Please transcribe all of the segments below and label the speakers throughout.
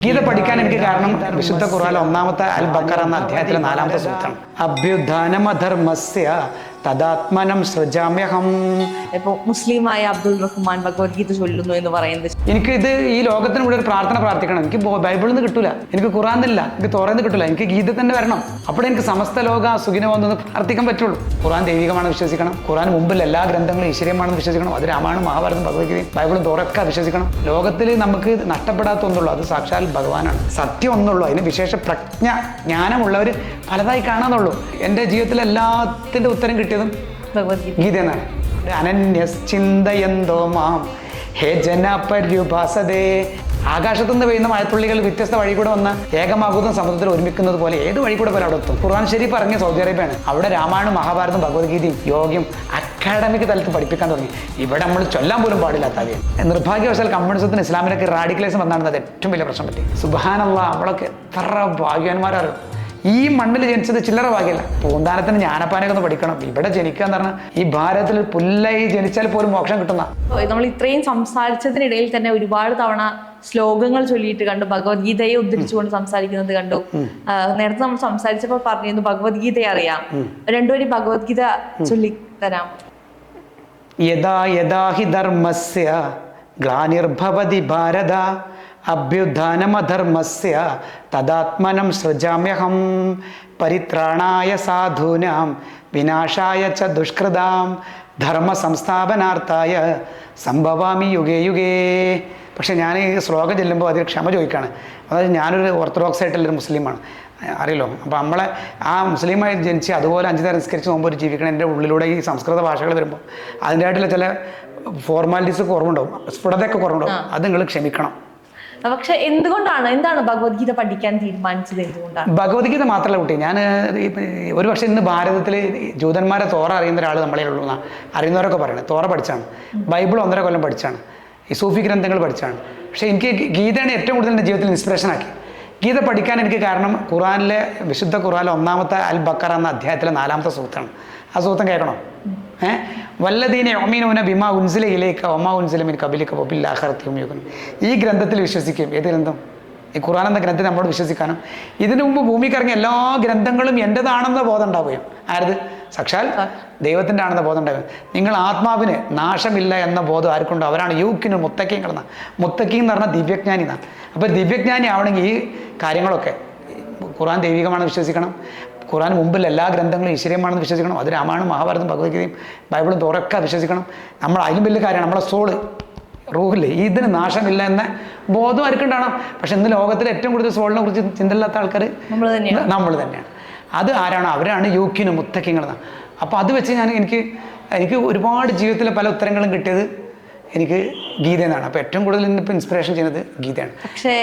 Speaker 1: ഗീത പഠിക്കാൻ എനിക്ക് കാരണം വിശുദ്ധ ഖുർആൻ ഒന്നാമത്തെ അൽ ബക്കർ എന്ന അധ്യായത്തിലെ നാലാമത്തെ സൂത്രം. അഭ്യുത്ഥാനമധർമ്മസ്യ തദാത്മനം സൃജാമ്യഹം.
Speaker 2: ഇപ്പൊ മുസ്ലിമായ അബ്ദുൾ റഹ്മാൻ ഭഗവത്ഗീത ചൊല്ലുന്നു എന്ന് പറയുന്നത്
Speaker 1: എനിക്ക് ഇത് ഈ ലോകത്തിന് കൂടെ ഒരു പ്രാർത്ഥന പ്രാർത്ഥിക്കണം. എനിക്ക് ബൈബിളിൽ നിന്ന് കിട്ടൂല. എനിക്ക് ഖുറാൻ നിന്നില്ല. എനിക്ക് തോറന്ന് കിട്ടൂല. എനിക്ക് ഗീത തന്നെ വരണം. അപ്പോൾ എനിക്ക് സമസ്ത ലോക സുഖിനോന്ന് പ്രാർത്ഥിക്കാൻ പറ്റുള്ളൂ. ഖുറാൻ ദൈവികമാണെന്ന് വിശ്വസിക്കണം. ഖുറാൻ മുമ്പിൽ എല്ലാ ഗ്രന്ഥങ്ങളും ഈശ്വര്യമാണെന്ന് വിശ്വസിക്കണം. അത് രാമായണം മഹാഭാരതം ഭഗവത്ഗീതയും ബൈബിളും തോറൊക്കെ വിശ്വസിക്കണം. ലോകത്തിൽ നമുക്ക് നഷ്ടപ്പെടാത്ത ഒന്നുള്ളൂ. അത് സാക്ഷാൽ ഭഗവാനാണ്. സത്യം ഒന്നുള്ളൂ. അതിന് വിശേഷ പ്രജ്ഞ ജ്ഞാനമുള്ളവർ പലതായി കാണാന്നുള്ളൂ. എന്റെ ജീവിതത്തിൽ എല്ലാത്തിന്റെ ഉത്തരം കിട്ടിയതും
Speaker 2: ഭഗവത്ഗീത.
Speaker 1: എന്നാണ് മാം. ഹേ ജനപര്യുഭാസതേ ആകാശത്തുനിന്ന് പെയ്യുന്ന മഴത്തുള്ളികൾ വ്യത്യസ്ത വഴി കൂടെ വന്ന് ഏകമാകുന്ന സമുദ്രത്തിൽ ഒരുമിക്കുന്നത് പോലെ ഏത് വഴി കൂടെ പോലെ അവിടെ എത്തും ഖുർആൻ ശരീഫ് ഇറങ്ങിയ സൗദി അറേബ്യയാണ്. അവിടെ രാമായണം മഹാഭാരതം ഭഗവത്ഗീതയും യോഗ്യം അക്കാഡമിക് തലത്തിൽ പഠിപ്പിക്കാൻ തുടങ്ങി. ഇവിടെ നമ്മൾ ചൊല്ലാൻ പോലും പാടില്ലാത്ത കാര്യം നിർഭാഗ്യവശാൽ കമ്മ്യൂണിസത്തിന് ഇസ്ലാമിനൊക്കെ റാഡിക്കലൈസം വന്നാണ് അത് ഏറ്റവും വലിയ പ്രശ്നം പറ്റി. സുബാനുള്ള നമ്മളൊക്കെ എത്ര ഭാഗ്യവാന്മാരറിയും? ഈ മണ്ണിൽ ജനിച്ചത് ചില്ലറ ഭാഗ്യമല്ല. പൂന്താനത്തിന് ജ്ഞാനപ്പാനൊക്കെ ഒന്ന് പഠിക്കണം. ഇവിടെ ജനിക്കുക എന്ന് പറഞ്ഞാൽ ഈ ഭാരതത്തിൽ പുല്ലായി ജനിച്ചാൽ പോലും മോക്ഷം കിട്ടുന്ന.
Speaker 2: നമ്മൾ ഇത്രയും സംസാരിച്ചതിനിടയിൽ തന്നെ ഒരുപാട് തവണ ശ്ലോകങ്ങൾ ചൊല്ലിയിട്ട് കണ്ടു. ഭഗവത്ഗീതയെ ഉദ്ധരിച്ചുകൊണ്ട് സംസാരിക്കുന്നത് കണ്ടു. നേരത്തെ നമ്മൾ സംസാരിച്ചപ്പോൾ പറഞ്ഞിരുന്നു ഭഗവത്ഗീതയെ അറിയാം. രണ്ടുപേരും ഭഗവത്ഗീത ചൊല്ലി തരാം
Speaker 1: യഥാ യഥാ ഹി ധർമ്മസ്യ ഗ്ലാനിർഭവതി ഭാരത. അഭ്യുത്ഥാനമധർമ്മസ്യ തദാത്മനം സൃജാമ്യഹം. പരിത്രാണായ സാധൂനാം വിനാശായ ച ദുഷ്കൃതാം ധർമ്മ സംസ്ഥാപനാർത്ഥായ സംഭവാമി യുഗേ യുഗേ. പക്ഷേ ഞാൻ ഈ ശ്ലോകം ചെല്ലുമ്പോൾ അതിൽ ക്ഷമ ചോദിക്കുകയാണ് അതായത് ഞാനൊരു ഓർത്തഡോക്സ് ആയിട്ടുള്ളൊരു മുസ്ലിമാണ്. അറിയല്ലോ? അപ്പോൾ നമ്മളെ ആ മുസ്ലിമായി ജനിച്ച് അതുപോലെ അഞ്ച് നിസ്കരിച്ച് മുമ്പ് ഒരു ജീവിക്കണം എന്റെ ഉള്ളിലൂടെ ഈ സംസ്കൃത ഭാഷകൾ വരുമ്പോൾ അതിന്റെ അതിന്റെതായിട്ടുള്ള ചില ഫോർമാലിറ്റീസ് കുറവുണ്ടാവും. സ്ഫുടതയൊക്കെ കുറവുണ്ടാവും. അത് നിങ്ങൾ ക്ഷമിക്കണം.
Speaker 2: പക്ഷെ എന്തുകൊണ്ടാണ്? എന്താണ് ഭഗവത്ഗീത പഠിക്കാൻ തീരുമാനിച്ചത് എന്തുകൊണ്ടാണ്?
Speaker 1: ഭഗവത്ഗീത മാത്രമല്ല കുട്ടി. ഞാൻ ഒരു പക്ഷേ ഇന്ന് ഭാരതത്തിൽ ജൂതന്മാരെ തോറ അറിയുന്ന ഒരാൾ നമ്മളെ ഉള്ളൂ എന്നാണ് അറിയുന്നവരൊക്കെ പറയുന്നത് തോറ പഠിച്ചാണ്. ബൈബിൾ ഒന്നര കൊല്ലം പഠിച്ചാണ്. ഈ സൂഫി ഗ്രന്ഥങ്ങൾ പഠിച്ചാണ്. പക്ഷേ എനിക്ക് ഗീതയാണ് ഏറ്റവും കൂടുതൽ എന്റെ ജീവിതത്തിൽ ഇൻസ്പിറേഷൻ ആക്കി. ഗീത പഠിക്കാൻ എനിക്ക് കാരണം ഖുറാനിലെ വിശുദ്ധ ഖുറാനിലെ ഒന്നാമത്തെ അൽ ബക്കർ എന്ന അധ്യായത്തിലെ നാലാമത്തെ സൂത്രാണ് ആ സൂത്രം കേൾക്കണോ? വല്ലദീനെ ഒമീനൂന ബിമാ ഉൻസില ഇലേക്ക ഒമാ ഉൻസില മിൻ കബിലിക്ക ബൊബില്ലാഹർത്തിയും യുഗനും ഈ ഗ്രന്ഥത്തിൽ വിശ്വസിക്കും ഏത് ഗ്രന്ഥം? ഈ ഖുറാൻ എന്ന ഗ്രന്ഥം നമ്മളോട് വിശ്വസിക്കാനും. ഇതിനു മുമ്പ് ഭൂമിക്ക് ഇറങ്ങിയ എല്ലാ ഗ്രന്ഥങ്ങളും എന്റെതാണെന്ന ബോധം ഉണ്ടാവുകയും ആരത്? സാക്ഷാൽ ദൈവത്തിന്റെ ആണെന്ന ബോധം ഉണ്ടാവുക നിങ്ങൾ ആത്മാവിന് നാശമില്ല എന്ന ബോധം ആർക്കുണ്ടോ? അവരാണ് യൂക്കിന് മുത്തക്കയും കിടന്ന മുത്തക്കി എന്ന് പറഞ്ഞാൽ ദിവ്യജ്ഞാനി എന്നാണ് അപ്പോൾ ദിവ്യജ്ഞാനി ആവണമെങ്കിൽ ഈ കാര്യങ്ങളൊക്കെ ഖുറാൻ ദൈവികമാണ് വിശ്വസിക്കണം. ഖുറാൻ മുമ്പിൽ എല്ലാ ഗ്രന്ഥങ്ങളും ഈശ്വര്യമാണെന്ന് വിശ്വസിക്കണം. അത് രാമായണം മഹാഭാരതം ഭഗവത്ഗീതയും ബൈബിളും തുറക്കെ വിശ്വസിക്കണം. നമ്മൾ അതിലും വലിയ കാര്യമാണ്. നമ്മളെ സോൾ റൂഹില്ലേ ഇതിന് നാശമില്ല എന്ന ബോധം ആർക്കുണ്ടാവണം? പക്ഷെ ഇന്ന് ലോകത്തിൽ ഏറ്റവും കൂടുതൽ സോളിനെ കുറിച്ച് ചിന്തയില്ലാത്ത ആൾക്കാർ
Speaker 2: നമ്മൾ തന്നെയാണ്.
Speaker 1: നമ്മൾ തന്നെയാണ്. അത് ആരാണ്? അവരാണ് യോഗ്യനും മുത്തക്കിങ്ങളെന്നാണ് അപ്പോൾ അത് വെച്ച് ഞാൻ എനിക്ക് എനിക്ക് ഒരുപാട് ജീവിതത്തിലെ പല ഉത്തരങ്ങളും കിട്ടിയത് എനിക്ക് ഗീത എന്നാണ് അപ്പോൾ ഏറ്റവും കൂടുതൽ ഇന്നിപ്പോൾ ഇൻസ്പിറേഷൻ ചെയ്യുന്നത് ഗീതയാണ്.
Speaker 2: പക്ഷേ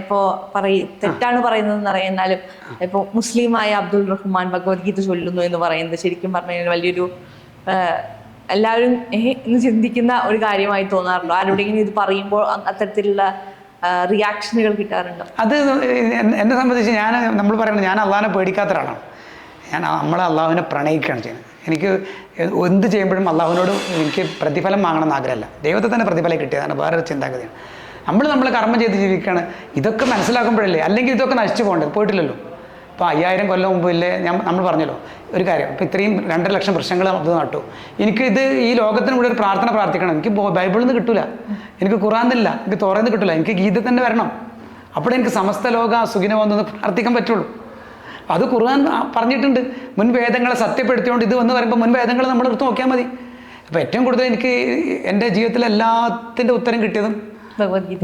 Speaker 2: ഇപ്പോ പറയ തെറ്റാണ് പറയുന്നത് അറിയുന്നാലും ഇപ്പോ മുസ്ലിമായ അബ്ദുൾ റഹ്മാൻ ഭഗവത്ഗീത ചൊല്ലുന്നു എന്ന് പറയുന്നത് ശരിക്കും പറഞ്ഞു കഴിഞ്ഞാൽ വലിയൊരു എല്ലാവരും ഇന്ന് എന്ന് ചിന്തിക്കുന്ന ഒരു കാര്യമായി തോന്നാറുണ്ടോ. ആരോടെങ്കിലും ഇത് പറയുമ്പോൾ അത്തരത്തിലുള്ള റിയാക്ഷനുകൾ കിട്ടാറുണ്ടോ?
Speaker 1: അത് എന്നെ എന്നെ സംബന്ധിച്ച് ഞാൻ നമ്മൾ പറയുന്നത് ഞാൻ അള്ളാഹിനെ പേടിക്കാത്ത ഒരാളാണ് ഞാൻ നമ്മളെ അള്ളാഹുവിനെ പ്രണയിക്കുകയാണ് ചെയ്യുന്നത്. എനിക്ക് എന്ത് ചെയ്യുമ്പോഴും അള്ളാഹുവിനോട് എനിക്ക് പ്രതിഫലം വാങ്ങണം എന്ന് ആഗ്രഹമല്ല. ദൈവത്തെ തന്നെ പ്രതിഫലം കിട്ടിയതാണ് വേറൊരു ചിന്താഗതിയാണ്. നമ്മൾ നമ്മൾ കർമ്മം ചെയ്ത് ജീവിക്കുകയാണ് ഇതൊക്കെ മനസ്സിലാക്കുമ്പോഴല്ലേ അല്ലെങ്കിൽ ഇതൊക്കെ നശിച്ചു പോകേണ്ടത് പോയിട്ടില്ലല്ലോ. അപ്പോൾ അയ്യായിരം കൊല്ലം മുമ്പ് ഇല്ലേ ഞാൻ നമ്മൾ പറഞ്ഞല്ലോ ഒരു കാര്യം ഇപ്പോൾ ഇത്രയും രണ്ടര ലക്ഷം വൃക്ഷങ്ങൾ അത് നട്ടു. എനിക്ക് ഇത് ഈ ലോകത്തിന് കൂടെ ഒരു പ്രാർത്ഥന പ്രാർത്ഥിക്കണം. എനിക്ക് ബൈബിളിൽ നിന്ന് കിട്ടില്ല എനിക്ക് ഖുറാൻ ഇല്ല എനിക്ക് നിന്ന് കിട്ടില്ല എനിക്ക് ഗീത തന്നെ വരണം. അപ്പോഴെനിക്ക് സമസ്ത ലോക സുഖിനമെന്ന് പ്രാർത്ഥിക്കാൻ പറ്റുള്ളൂ. അത് ഖുർആൻ പറഞ്ഞിട്ടുണ്ട്. മുൻ വേദങ്ങളെ സത്യപ്പെടുത്തിയോണ്ട് ഇത് വന്ന് പറയുമ്പോൾ മുൻ വേദങ്ങൾ നമ്മൾ എടുത്ത് നോക്കിയാൽ മതി. അപ്പോൾ ഏറ്റവും കൂടുതൽ എനിക്ക് എന്റെ ജീവിതത്തിൽ എല്ലാത്തിന്റെ ഉത്തരം കിട്ടിയതും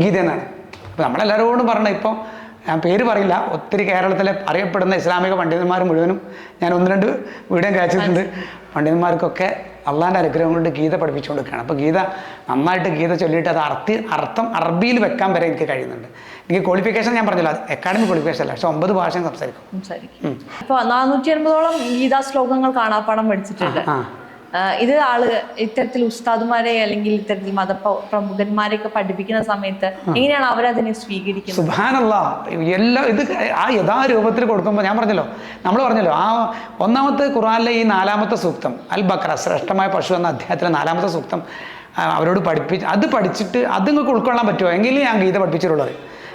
Speaker 1: ഗീത എന്നാണ്. അപ്പോൾ നമ്മളെല്ലാവരോടും പറഞ്ഞത് ഇപ്പോൾ ഞാൻ പേര് പറയില്ല. ഒത്തിരി കേരളത്തിലെ അറിയപ്പെടുന്ന ഇസ്ലാമിക പണ്ഡിതന്മാർ മുഴുവനും ഞാൻ ഒന്ന് രണ്ട് വീഡിയോ കാച്ചിട്ടുണ്ട്. പണ്ഡിതന്മാർക്കൊക്കെ അള്ളാന്റെ അനുഗ്രഹം കൊണ്ട് ഗീത പഠിപ്പിച്ചു കൊടുക്കുകയാണ് അപ്പോൾ ഗീത നന്നായിട്ട് ഗീത ചൊല്ലിയിട്ട് അത് അർത്ഥി അർത്ഥം അറബിയിൽ വെക്കാൻ വരെ എനിക്ക് കഴിയുന്നുണ്ട്. എനിക്ക് ക്വാളിഫിക്കേഷൻ ഞാൻ പറഞ്ഞില്ല അക്കാഡമിക് ക്വാളിഫിക്കേഷൻ അല്ല പക്ഷെ ഒമ്പത് ഭാഷയും സംസാരിക്കും.
Speaker 2: സംസാരിക്കും. ഇപ്പൊ നാനൂറ്റി എൺപതോളം ഗീതാ ശ്ലോകങ്ങൾ കാണാപ്പാടം പഠിച്ചിട്ടുണ്ട്. ഇത് ആൾ ഇത്തരത്തിൽ ഉസ്താദുമാരെ അല്ലെങ്കിൽ ഇത്തരത്തിൽ മത പ്രമുഖന്മാരെയൊക്കെ പഠിപ്പിക്കുന്ന സമയത്ത് എങ്ങനെയാണ് അവരതിനെ സ്വീകരിക്കുന്നത്?
Speaker 1: സുഭാനല്ല എല്ലാ ഇത് ആ യഥാരൂപത്തിൽ കൊടുക്കുമ്പോൾ ഞാൻ പറഞ്ഞല്ലോ നമ്മൾ പറഞ്ഞല്ലോ ആ ഒന്നാമത്തെ ഖുറാനിലെ ഈ നാലാമത്തെ സൂക്തം അൽ ബക്ര ശ്രേഷ്ഠമായ പശു എന്ന അദ്ദേഹത്തിലെ നാലാമത്തെ സൂക്തം അവരോട് പഠിപ്പിച്ച് അത് പഠിച്ചിട്ട് അത് നിങ്ങൾക്ക് ഉൾക്കൊള്ളാൻ പറ്റുമോ? എങ്കിലും ഞാൻ ഗീത പഠിപ്പിച്ചിട്ടുള്ളത്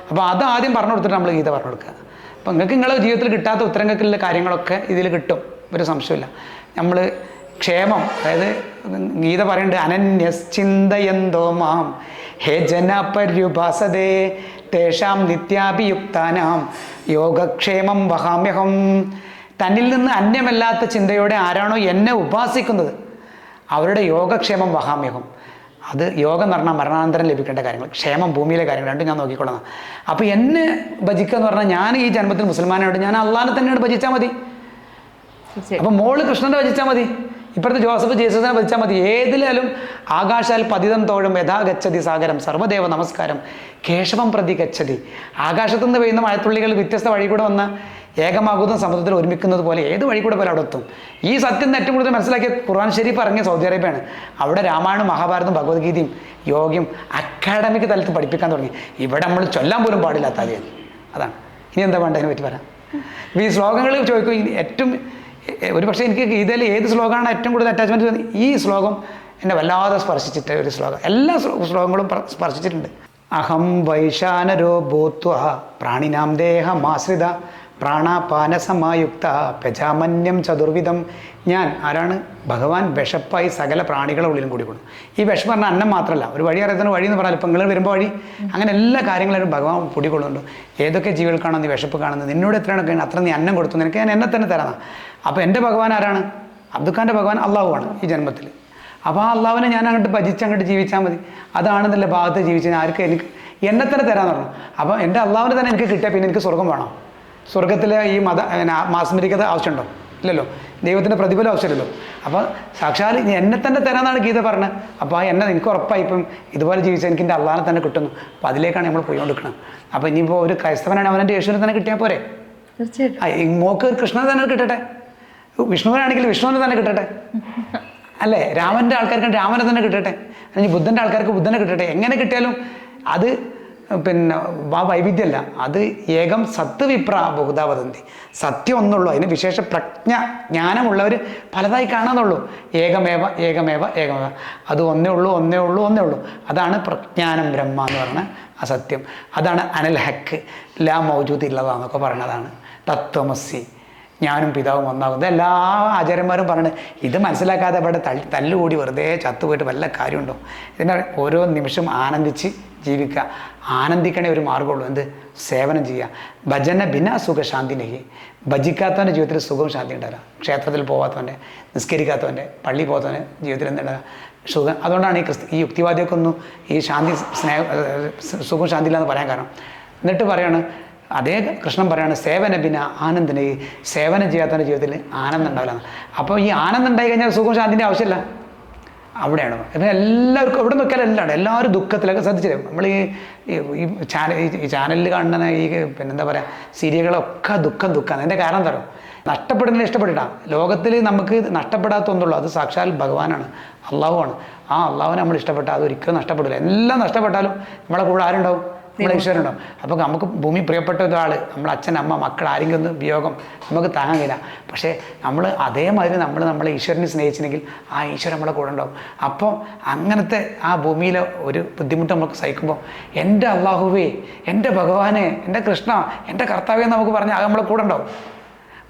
Speaker 1: അപ്പോൾ അത് ആദ്യം പറഞ്ഞു കൊടുത്തിട്ട് നമ്മൾ ഗീത പറഞ്ഞു കൊടുക്കുക. അപ്പോൾ നിങ്ങൾക്ക് നിങ്ങളുടെ ജീവിതത്തിൽ കിട്ടാത്ത ഉത്തരങ്ങൾക്കുള്ള കാര്യങ്ങളൊക്കെ ഇതിൽ കിട്ടും. ഒരു സംശയമില്ല നമ്മൾ ക്ഷേമം അതായത് ഗീത പറയുന്നുണ്ട് അനന്യശ്ചിന്തയന്തോ മാം ഹേ ജന പര്യുഭാസതേ തേഷാം നിത്യാഭിയുക്താനാം യോഗക്ഷേമം വഹാമ്യഹം. തന്നിൽ നിന്ന് അന്യമല്ലാത്ത ചിന്തയോടെ ആരാണോ എന്നെ ഉപാസിക്കുന്നത്? അവരുടെ യോഗക്ഷേമം വഹാമ്യഹം. അത് യോഗം എന്ന് പറഞ്ഞാൽ മരണാനന്തരം ലഭിക്കേണ്ട കാര്യങ്ങൾ ക്ഷേമം ഭൂമിയിലെ കാര്യങ്ങൾ രണ്ടും ഞാൻ നോക്കിക്കൊള്ളണം അപ്പോൾ എന്നെ ഭജിക്കുക എന്ന് പറഞ്ഞാൽ ഞാൻ ഈ ജന്മത്തിൽ മുസൽമാനായിട്ട് ഞാൻ അള്ളാഹിനെ തന്നെയാണ് ഭജിച്ചാൽ മതി. അപ്പം മോൾ കൃഷ്ണനെ ഭജിച്ചാൽ മതി. ഇപ്പോഴത്തെ ജോസഫ് ജീസസിനെ ഭജിച്ചാൽ മതി. ഏതിലും ആകാശാൽ പതിതം തോഴും യഥാ ഗച്ഛതി സാഗരം സർവദേവ നമസ്കാരം കേശവം പ്രതി ഗച്ഛതി. ആകാശത്തു നിന്ന് പെയ്യുന്ന മഴത്തുള്ളികൾ വ്യത്യസ്ത വഴി കൂടെ വന്ന് ഏകമാകുന്ന സമുദ്രത്തിൽ ഒരുമിക്കുന്നത് പോലെ ഏത് വഴി കൂടെ പോലെ അവിടെ എത്തും? ഈ സത്യം ഏറ്റവും കൂടുതൽ മനസ്സിലാക്കിയ ഖുർആൻ ഷരീഫ് ഇറങ്ങിയ സൗദി അറേബ്യയാണ്. അവിടെ രാമായണം മഹാഭാരതം ഭഗവത്ഗീതയും യോഗ്യം അക്കാഡമിക് തലത്തിൽ പഠിപ്പിക്കാൻ തുടങ്ങി. ഇവിടെ നമ്മൾ ചൊല്ലാൻ പോലും പാടില്ലാത്ത അതിയാണ് അതാണ്. ഇനി എന്താ വേണ്ടതിനെ പറ്റി പറയാം. ഈ ശ്ലോകങ്ങൾ ചോദിക്കും. ഏറ്റവും ഒരു പക്ഷേ എനിക്ക് ഗീതയിൽ ഏത് ശ്ലോകമാണ് ഏറ്റവും കൂടുതൽ അറ്റാച്ച്മെന്റ് ഈ ശ്ലോകം എന്നെ വല്ലാതെ സ്പർശിച്ചിട്ട് ഒരു ശ്ലോകം. എല്ലാ ശ്ലോ- ശ്ലോകങ്ങളും സ്പർശിച്ചിട്ടുണ്ട്. അഹം വൈശാനരോ ഭൂത്വ പ്രാണിനാം ദേഹമാശ്രിത പ്രാണാപാനസമായുക്ത പ്രജാമന്യം ചതുർവിധം. ഞാൻ ആരാണ്? ഭഗവാൻ വിശപ്പായി സകല പ്രാണികളെ ഉള്ളിലും കൂടി കൊടുക്കും ഈ വിഷം പറഞ്ഞാൽ അന്നം മാത്രമല്ല ഒരു വഴി അറിയാത്തതിന് വഴി എന്ന് പറഞ്ഞാൽ ഇപ്പം നിങ്ങൾ വരുമ്പോൾ വഴി. അങ്ങനെ എല്ലാ കാര്യങ്ങളും ഭഗവാൻ പൊടികൊള്ളുന്നുണ്ട് ഏതൊക്കെ ജീവികൾക്കാണോ നീ വിശപ്പ് കാണുന്നത്? നിന്നോട് എത്രയാണ് കഴിഞ്ഞാൽ അത്ര നീ അന്നം കൊടുത്തു? നിനക്ക് ഞാൻ എന്നെ തന്നെ തരാം അപ്പോൾ എന്റെ ഭഗവാൻ ആരാണ്? അബ്ദുഖാന്റെ ഭഗവാൻ അള്ളാഹുവാണ് ഈ ജന്മത്തിൽ അപ്പോൾ ആ അള്ളാഹുവിനെ ഞാൻ അങ്ങോട്ട് ഭജിച്ച് അങ്ങോട്ട് ജീവിച്ചാൽ മതി. അതാണെന്നല്ല ഭാഗത്ത് ജീവിച്ചാൽ ആർക്ക് എനിക്ക് എന്നെ തന്നെ തരാമെന്ന് പറഞ്ഞു. അപ്പോൾ എന്റെ അള്ളാഹുവിനെ തന്നെ എനിക്ക് കിട്ടിയാൽ പിന്നെ എനിക്ക് സ്വർഗം വേണം. സ്വർഗത്തിലെ ഈ മത മാസ്മരികത ആവശ്യമുണ്ടോ? ഇല്ലല്ലോ. ദൈവത്തിന്റെ പ്രതിഫലം ആവശ്യമില്ലല്ലോ. അപ്പോൾ സാക്ഷാൽ നീ എന്നെ തന്നെ തരാമെന്നാണ് ഗീത പറഞ്ഞത്. അപ്പോൾ ആ എന്നെ എനിക്ക് ഉറപ്പായി ഇപ്പം ഇതുപോലെ ജീവിച്ചാൽ എനിക്ക് എന്റെ അള്ളാഹിനെ തന്നെ കിട്ടുന്നു. അപ്പോൾ അതിലേക്കാണ് നമ്മൾ പോയിക്കൊണ്ടിരിക്കുന്നത് അപ്പോൾ ഇനിയിപ്പോൾ ഒരു ക്രൈസ്തവനാണ് അവന്റെ യേശുവിനെ തന്നെ കിട്ടിയാൽ പോരെ?
Speaker 2: തീർച്ചയായിട്ടും.
Speaker 1: മോക്ക് കൃഷ്ണനെ തന്നെ കിട്ടട്ടെ? വിഷ്ണുവിനാണെങ്കിൽ വിഷ്ണുവിനെ തന്നെ കിട്ടട്ടെ? അല്ലേ? രാമന്റെ ആൾക്കാർക്ക് രാമനെ തന്നെ കിട്ടട്ടെ? അല്ലെങ്കിൽ ബുദ്ധന്റെ ആൾക്കാർക്ക് ബുദ്ധനെ കിട്ടട്ടെ? എങ്ങനെ കിട്ടിയാലും അത് പിന്നെ ആ വൈവിധ്യമല്ല. അത് ഏകം സത്ത് വിപ്ര ബഹുതാവതന്തി സത്യം ഒന്നുള്ളൂ. അതിന് വിശേഷ പ്രജ്ഞ ജ്ഞാനമുള്ളവർ പലതായി കാണാന്നുള്ളൂ. ഏകമേവ ഏകമേവ ഏകമേവ. അത് ഒന്നേ ഉള്ളൂ ഒന്നേ ഉള്ളൂ ഒന്നേ ഉള്ളൂ. അതാണ് പ്രജ്ഞാനം ബ്രഹ്മ എന്ന് പറയുന്ന ആ സത്യം അതാണ് അനൽ ഹക്ക് ലാ മൗജൂദ് ഇല്ലതാന്നൊക്കെ പറയണതാണ് തത്വമസി. ഞാനും പിതാവും ഒന്നാകുന്നത്. എല്ലാ ആചാര്യന്മാരും പറയുന്നത് ഇത് മനസ്സിലാക്കാതെ ഇവിടെ തള്ളി തല്ലുകൂടി വെറുതെ ചത്തുപോയിട്ട് വല്ല കാര്യമുണ്ടോ? ഇതിനെ ഓരോ നിമിഷം ആനന്ദിച്ച് ജീവിക്കുക. ആനന്ദിക്കണേ ഒരു മാർഗമുള്ളൂ എന്ത്? സേവനം ചെയ്യുക. ഭജന ബിന സുഖശാന്തി നഹി ഭജിക്കാത്തവന്റെ ജീവിതത്തിൽ സുഖവും ശാന്തി ഉണ്ടാവില്ല ക്ഷേത്രത്തിൽ പോകാത്തവന്റെ നിസ്കരിക്കാത്തവന്റെ പള്ളി പോകാത്തവന്റെ ജീവിതത്തിൽ എന്താ സുഖം. അതുകൊണ്ടാണ് ഈ ക്രിസ്തു ഈ യുക്തിവാദിയൊക്കെ ഒന്നും ഈ ശാന്തി സ്നേഹ സുഖവും ശാന്തി ഇല്ലാന്ന് പറയാൻ കാരണം. എന്നിട്ട് പറയാണ് അതേ കൃഷ്ണൻ പറയാണ് സേവന ബിന ആനന്ദിനെ സേവനം ചെയ്യാത്തവന്റെ ജീവിതത്തിൽ ആനന്ദം ഉണ്ടാവില്ല അപ്പോൾ ഈ ആനന്ദം ഉണ്ടായി കഴിഞ്ഞാൽ സുഖം ശാന്തിന്റെ ആവശ്യമില്ല. അവിടെയാണ്. എന്നാൽ എല്ലാവർക്കും എവിടെ നോക്കിയാലും എല്ലാം എല്ലാവരും ദുഃഖത്തിലൊക്കെ ശ്രദ്ധിച്ചില്ലേ? നമ്മൾ ഈ ഈ- ചാനൽ ഈ ചാനലിൽ കാണുന്ന ഈ പിന്നെന്താ പറയുക സീരിയലുകളൊക്കെ ദുഃഖം ദുഃഖമാണ് അതിന്റെ കാരണം തരും നഷ്ടപ്പെടുന്നതിന് ഇഷ്ടപ്പെട്ടിട്ടാ. ലോകത്തിൽ നമുക്ക് നഷ്ടപ്പെടാത്ത ഒന്നുള്ളൂ. അത് സാക്ഷാൽ ഭഗവാനാണ്. അള്ളാഹുവാണ്. ആ അള്ളാഹുവിനെ നമ്മൾ ഇഷ്ടപ്പെട്ടാൽ അത് ഒരിക്കലും നഷ്ടപ്പെടില്ല. എല്ലാം നഷ്ടപ്പെട്ടാലും നമ്മളെ കൂടെ ആരുണ്ടാവും? നമ്മളെ ഈശ്വരനുണ്ടാവും അപ്പോൾ നമുക്ക് ഭൂമി പ്രിയപ്പെട്ട ഒരാൾ നമ്മൾ അച്ഛൻ അമ്മ മക്കൾ ആരെങ്കിലും ഒന്ന് വിയോഗം നമുക്ക് താങ്ങാൻ കഴിയില്ല. പക്ഷേ നമ്മൾ അതേമാതിരി നമ്മൾ നമ്മളെ ഈശ്വരനെ സ്നേഹിച്ചില്ലെങ്കിൽ ആ ഈശ്വരൻ നമ്മളെ കൂടെ ഉണ്ടാവും. അപ്പോൾ അങ്ങനത്തെ ആ ഭൂമിയിലെ ഒരു ബുദ്ധിമുട്ട് നമുക്ക് സഹിക്കുമ്പോൾ എന്റെ അള്ളാഹുവേ എന്റെ ഭഗവാനെ എന്റെ കൃഷ്ണ എന്റെ കർത്താവേ എന്ന് നമുക്ക് പറഞ്ഞാൽ അത് നമ്മളെ കൂടെ ഉണ്ടാവും.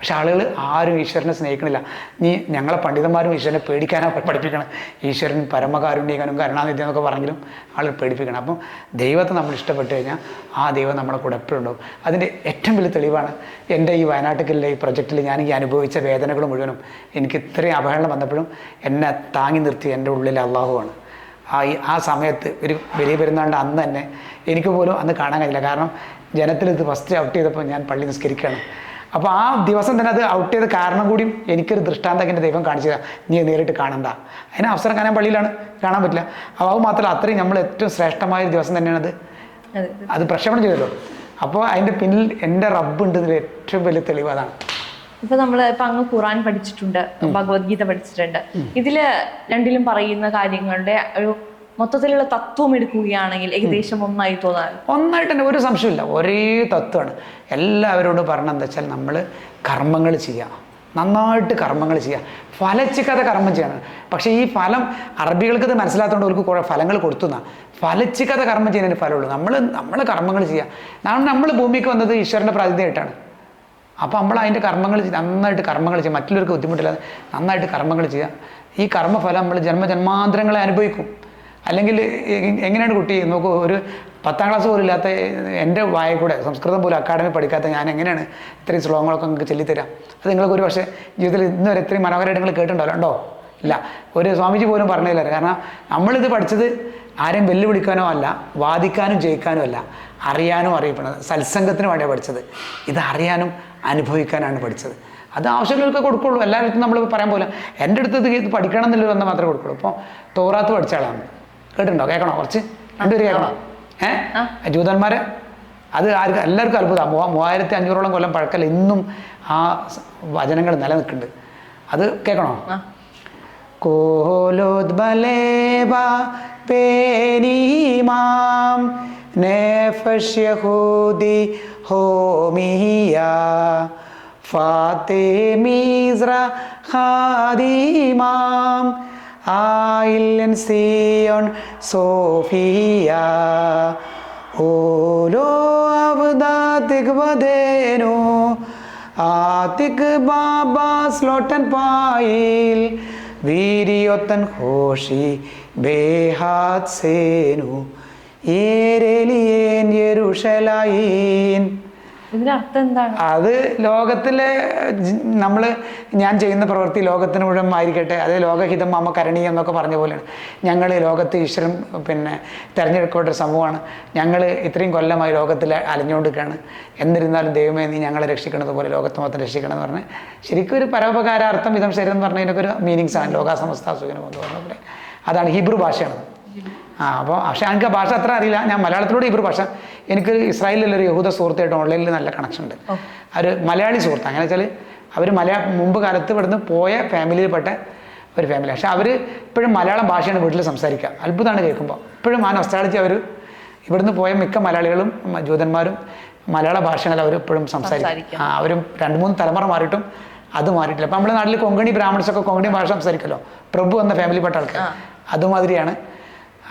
Speaker 1: പക്ഷെ ആളുകൾ ആരും ഈശ്വരനെ സ്നേഹിക്കണില്ല. നീ ഞങ്ങളെ പണ്ഡിതന്മാരും ഈശ്വരനെ പേടിക്കാനാണ് പഠിപ്പിക്കണം. ഈശ്വരൻ പരമകാരുണ്യകനും കരുണാനിധി എന്നൊക്കെ പറഞ്ഞെങ്കിലും ആളുകൾ പേടിപ്പിക്കണം. അപ്പം ദൈവത്തെ നമ്മൾ ഇഷ്ടപ്പെട്ട് കഴിഞ്ഞാൽ ആ ദൈവം നമ്മളെ കൂടെ എപ്പോഴും ഉണ്ടാവും. അതിന്റെ ഏറ്റവും വലിയ തെളിവാണ് എന്റെ ഈ വയനാട്ടിലെ ഈ പ്രൊജക്റ്റിൽ ഞാൻ ഈ അനുഭവിച്ച വേദനകൾ മുഴുവനും എനിക്ക് ഇത്രയും അപഹരണം വന്നപ്പോഴും എന്നെ താങ്ങി നിർത്തി എന്റെ ഉള്ളിൽ അള്ളാഹുവാണ്. ആ ആ സമയത്ത് ഒരു വലിയ പെരുന്നാളിന്റെ അന്ന് തന്നെ എനിക്ക് പോലും അന്ന് കാണാൻ കഴിഞ്ഞില്ല കാരണം ജനത്തിൽ ഇത് ഫസ്റ്റ് ഔട്ട് ചെയ്തപ്പോൾ ഞാൻ പള്ളി നിസ്കരിക്കുകയാണ്. അപ്പോൾ ആ ദിവസം തന്നെ അത് ഔട്ട് ചെയ്ത കാരണം കൂടിയും എനിക്കൊരു ദൃഷ്ടാന്തം എന്റെ ദൈവം കാണിച്ചു തരാം. നീ നേരിട്ട് കാണണ്ട. അതിന് അവസരം കാണാൻ പള്ളിയിലാണ്. കാണാൻ പറ്റില്ല. അപ്പോൾ അത് മാത്രമല്ല അത്രയും നമ്മൾ ഏറ്റവും ശ്രേഷ്ഠമായ ഒരു ദിവസം തന്നെയാണ് അത്. പ്രക്ഷേപണം ചെയ്തല്ലോ. അപ്പോൾ അതിന്റെ പിന്നിൽ എന്റെ റബ്ബ് ഉണ്ട് ഏറ്റവും വലിയ തെളിവ് അതാണ്.
Speaker 2: ഇപ്പൊ നമ്മൾ ഇപ്പൊ അങ്ങ് ഖുറാൻ പഠിച്ചിട്ടുണ്ട് ഭഗവത്ഗീത പഠിച്ചിട്ടുണ്ട്. ഇതിൽ രണ്ടിലും പറയുന്ന കാര്യങ്ങളുടെ ഒരു മൊത്തത്തിലുള്ള തത്വം എടുക്കുകയാണെങ്കിൽ ഏകദേശം ഒന്നായി തോന്നാൻ
Speaker 1: ഒന്നായിട്ട് തന്നെ ഒരു സംശയമില്ല ഒരേ തത്വമാണ്. എല്ലാവരോടും പറഞ്ഞത് എന്താ വെച്ചാൽ നമ്മൾ കർമ്മങ്ങൾ ചെയ്യുക നന്നായിട്ട് കർമ്മങ്ങൾ ചെയ്യുക ഫലച്ചിക്കാതെ കർമ്മം ചെയ്യണം. പക്ഷേ ഈ ഫലം അറബികൾക്ക് ഇത് മനസ്സിലാത്തതുകൊണ്ട് അവർക്ക് കുറേ ഫലങ്ങൾ കൊടുത്തുന്ന. ഫലച്ചിക്കാതെ കർമ്മം ചെയ്യുന്നതിന് ഫലമുള്ളൂ. നമ്മൾ നമ്മൾ കർമ്മങ്ങൾ ചെയ്യുക കാരണം നമ്മൾ ഭൂമിക്ക് വന്നത് ഈശ്വരന്റെ പ്രാതിനിധ്യമായിട്ടാണ്. അപ്പോൾ നമ്മൾ അതിന്റെ കർമ്മങ്ങൾ നന്നായിട്ട് കർമ്മങ്ങൾ ചെയ്യുക മറ്റുള്ളവർക്ക് ബുദ്ധിമുട്ടില്ലാതെ നന്നായിട്ട് കർമ്മങ്ങൾ ചെയ്യുക ഈ കർമ്മഫലം നമ്മൾ ജന്മജന്മാന്തരങ്ങളെ അനുഭവിക്കും. അല്ലെങ്കിൽ എങ്ങനെയാണ് കുട്ടി? നോക്കൂ ഒരു പത്താം ക്ലാസ് പോലും ഇല്ലാത്ത എന്റെ വായ കൂടെ സംസ്കൃതം പോലും അക്കാഡമി പഠിക്കാത്ത ഞാൻ എങ്ങനെയാണ് ഇത്രയും ശ്ലോകങ്ങളൊക്കെ നിങ്ങൾക്ക് ചൊല്ലിത്തരാം? അത് നിങ്ങൾക്ക് ഒരു പക്ഷേ ജീവിതത്തിൽ ഇന്ന് വരെ ഇത്രയും മനോഹരമായിട്ട് നിങ്ങൾ കേട്ടിട്ടുണ്ടല്ലോ ഉണ്ടോ? ഇല്ല. ഒരു സ്വാമിജി പോലും പറഞ്ഞില്ല. കാരണം നമ്മളിത് പഠിച്ചത് ആരെയും വെല്ലുവിളിക്കാനോ അല്ല വാദിക്കാനും ജയിക്കാനും അല്ല അറിയാനും അറിയപ്പെടുന്നത് സത്സംഗത്തിന് വേണ്ടിയാണ് പഠിച്ചത്. ഇത് അറിയാനും അനുഭവിക്കാനാണ് പഠിച്ചത്. അത് ആവശ്യങ്ങൾക്ക് കൊടുക്കുള്ളൂ. എല്ലായിടത്തും നമ്മൾ പറയാൻ പോലെ എന്റെ അടുത്ത് ഇത് പഠിക്കണം എന്നുള്ളത് വന്നാൽ മാത്രമേ കൊടുക്കുള്ളൂ. അപ്പോൾ തോറാത്ത് പഠിച്ച ആളാണ്. കേട്ടിട്ടുണ്ടോ? കേൾക്കണോ? കുറച്ച്? രണ്ടുപേര് കേൾക്കണോ? ഏഹ് ജൂതന്മാരെ അത് ആർക്കും? എല്ലാവർക്കും അത്ഭുതമാണ് മൂവ മൂവായിരത്തി അഞ്ഞൂറോളം കൊല്ലം പഴക്കൽ ഇന്നും ആ വചനങ്ങൾ നിലനിൽക്കുന്നുണ്ട്. അത് കേൾക്കണോ? കോലോദ്ബലേവ പേരീമാം ഹോമിയ ഫാത്തേമീസ്ര ഹാദിമാം ആയില്ലൻ സിയോൺ സോഫിയ ഓലോ അവദാതിക് വദേനു ആതിക് ബാബാ സ്ലോട്ടൻ പായിൽ വീരിയൊത്തൻ ഹോഷി ബേഹാത് സേനു ഏരേലിയേൻ യരുഷലായീൻ അത് ലോകത്തിലെ നമ്മൾ ഞാൻ ചെയ്യുന്ന പ്രവൃത്തി ലോകത്തിന് മുഴുവൻ ആയിരിക്കട്ടെ. അത് ലോകഹിതം അമ്മ കരണീയം എന്നൊക്കെ പറഞ്ഞ പോലെയാണ്. ഞങ്ങൾ ലോകത്ത് ഈശ്വരൻ പിന്നെ തിരഞ്ഞെടുക്കപ്പെട്ട ഒരു സമൂഹമാണ്. ഞങ്ങൾ ഇത്രയും കൊല്ലമായി ലോകത്തിൽ അലഞ്ഞുകൊണ്ടിരിക്കുകയാണ്. എന്നിരുന്നാലും ദൈവമേ നീ ഞങ്ങളെ രക്ഷിക്കണത് പോലെ ലോകത്ത് മൊത്തം രക്ഷിക്കണം എന്ന് പറഞ്ഞ് ശരിക്കും ഒരു പരോപകാരാർത്ഥം ഇതം ശരി എന്ന് പറഞ്ഞതിനൊക്കെ ഒരു മീനിങ്സ് ആണ് ലോകാസമസ്ത സുഖനം എന്ന് പറഞ്ഞ പോലെ. അതാണ് ഹിബ്രു ഭാഷയാണ് ആ അപ്പോൾ പക്ഷേ എനിക്ക് ഭാഷ അത്ര അറിയില്ല. ഞാൻ മലയാളത്തിലൂടെ ഹിബ്രു ഭാഷ എനിക്ക് ഇസ്രായേലിലൊരു യഹൂദ സുഹൃത്തായിട്ട് ഓൺലൈനിൽ നല്ല കണക്ഷൻ ഉണ്ട്. ഒരു മലയാളി സുഹൃത്ത്. അങ്ങനെ വെച്ചാൽ അവർ മലയാ മുമ്പ് കാലത്ത് ഇവിടുന്ന് പോയ ഫാമിലിയിൽപ്പെട്ട ഒരു ഫാമിലി പക്ഷേ അവർ ഇപ്പോഴും മലയാളം ഭാഷയാണ് വീട്ടിൽ സംസാരിക്കുക അത്ഭുതമാണ് കേൾക്കുമ്പോൾ ഇപ്പോഴും ആ നൊസ്റ്റാളജി അവർ ഇവിടുന്ന് പോയ മിക്ക മലയാളികളും ജൂതന്മാരും മലയാള ഭാഷകൾ അവർ ഇപ്പോഴും സംസാരിക്കും. ആ അവരും രണ്ട് മൂന്ന് തലമുറ മാറിയിട്ടും അത് മാറിയിട്ടില്ല. അപ്പം നമ്മുടെ നാട്ടിൽ കൊങ്കണി ബ്രാഹ്മൺസ് ഒക്കെ കൊങ്കണി ഭാഷ സംസാരിക്കുമല്ലോ പ്രഭു എന്ന ഫാമിലിപ്പെട്ട ആൾക്കാർ അതുമാതിരിയാണ്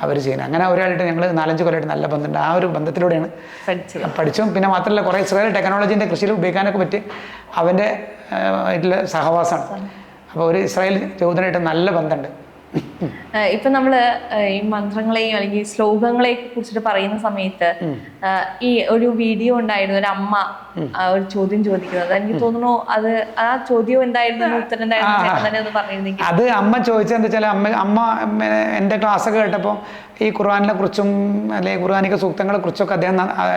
Speaker 1: അവർ ചെയ്യുന്നത്. അങ്ങനെ ഒരാളായിട്ട് ഞങ്ങൾ നാലഞ്ച് കൊല്ലമായിട്ട് നല്ല ബന്ധമുണ്ട്. ആ ഒരു ബന്ധത്തിലൂടെയാണ് പഠിച്ചു പിന്നെ മാത്രമല്ല കുറേ ഇസ്രായേൽ ടെക്നോളജീന്റെ കൃഷിയിൽ ഉപയോഗിക്കാനൊക്കെ പറ്റി അവന്റെ ആയിട്ടുള്ള സഹവാസമാണ്. അപ്പോൾ ഒരു ഇസ്രായേൽ ജൂതനായിട്ട് നല്ല ബന്ധമുണ്ട്.
Speaker 2: ഇപ്പൊ നമ്മൾ ഈ മന്ത്രങ്ങളെയും അല്ലെങ്കിൽ ശ്ലോകങ്ങളെയും കുറിച്ചിട്ട് പറയുന്ന സമയത്ത് ഈ ഒരു വീഡിയോ ഉണ്ടായിരുന്നു ഒരു അമ്മ ഒരു ചോദ്യം ചോദിക്കുന്നത്. എനിക്ക് തോന്നുന്നു അത് ആ ചോദ്യം എന്തായിരുന്നു ഉത്തരം എന്തായിരുന്നു പറഞ്ഞിരുന്നെങ്കിൽ.
Speaker 1: അത് അമ്മ ചോദിച്ചത് എന്താ വെച്ചാൽ അമ്മ അമ്മ എന്റെ എന്റെ ക്ലാസ്സൊക്കെ കേട്ടപ്പോൾ ഈ ഖുർആാനിനെ കുറിച്ചും അല്ലെങ്കിൽ ഖുർആാനിക സൂക്തങ്ങളെ കുറിച്ചൊക്കെ അദ്ദേഹം